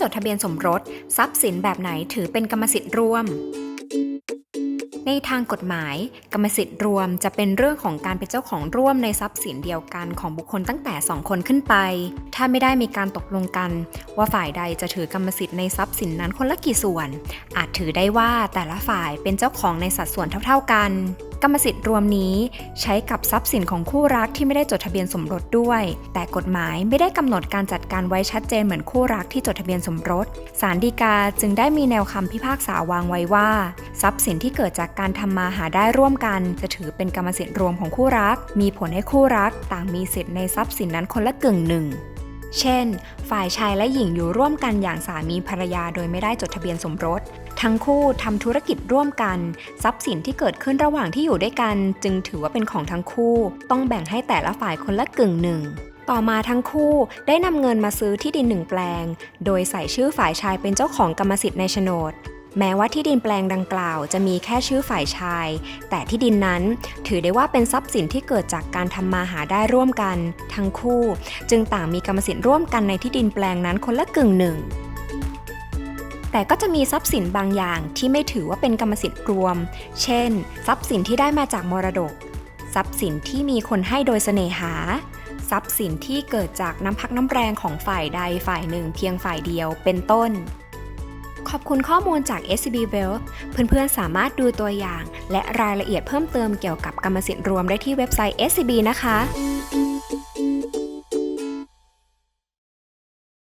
จดทะเบียนสมรส ทรัพย์สินแบบไหนถือเป็นกรรมสิทธิ์ร่วม ในทางกฎหมาย กรรมสิทธิ์รวมจะเป็นเรื่องของการเป็นเจ้าของร่วมในทรัพย์สินเดียวกันของบุคคลตั้งแต่ 2 คนขึ้นไป ถ้าไม่ได้มีการตกลงกัน ว่าฝ่ายใดจะถือกรรมสิทธิ์ในทรัพย์สินนั้นคนละกี่ส่วน อาจถือได้ว่าแต่ละฝ่ายเป็นเจ้าของในสัดส่วนเท่า ๆกัน กรรมสิทธิ์รวมนี้ใช้กับทรัพย์สินของคู่รักที่ไม่ได้จดทะเบียนสมรสด้วย แต่กฎหมายไม่ได้กำหนดการจัดการไว้ชัดเจนเหมือนคู่รักที่จดทะเบียนสมรสศาลฎีกาจึงได้มีแนวคำพิพากษาวางไว้ว่า ทรัพย์สินที่เกิดจากการทำมาหาได้ร่วมกัน จะถือเป็นกรรมสิทธิ์รวมของคู่รัก มีผลให้คู่รัก ต่างมีสิทธิ์ในทรัพย์สินนั้นคนละกึ่งหนึ่ง เช่น ฝ่ายชายและหญิงอยู่ร่วมกันอย่างสามีภรรยาโดยไม่ได้จดทะเบียนสมรส ทั้งคู่ทำธุรกิจร่วมกัน ทรัพย์สินที่เกิดขึ้นระหว่างที่อยู่ด้วยกัน จึงถือว่าเป็นของทั้งคู่ ต้องแบ่งให้แต่ละฝ่ายคนละกึ่งหนึ่ง ต่อมาทั้งคู่ได้นำเงินมาซื้อที่ดินหนึ่งแปลง โดยใส่ชื่อฝ่ายชายเป็นเจ้าของกรรมสิทธิ์ในโฉนด แม้ว่าที่ดินแปลงดังกล่าวจะมีแค่ชื่อฝ่ายชาย แต่ที่ดินนั้นถือได้ว่าเป็นทรัพย์สินที่เกิดจากการทำมาหาได้ร่วมกัน ทั้งคู่ จึงต่างมีกรรมสิทธิ์ร่วมกันในที่ดินแปลงนั้นคนละกึ่งหนึ่งแต่ก็จะมีทรัพย์สินบางอย่างที่ไม่ถือว่าเป็นกรรมสิทธิ์รวม เช่น ทรัพย์สินที่ได้มาจากมรดก ทรัพย์สินที่มีคนให้โดยเสน่หา ทรัพย์สินที่เกิดจากน้ำพักน้ำแรงของฝ่ายใดฝ่ายหนึ่งเพียงฝ่ายเดียว เป็นต้น ขอบคุณข้อมูลจาก SCB Wealth เพื่อนๆ สามารถดูตัวอย่าง และรายละเอียดเพิ่มเติมเกี่ยวกับกรรมสิทธิ์รวมได้ที่เว็บไซต์ SCB นะคะ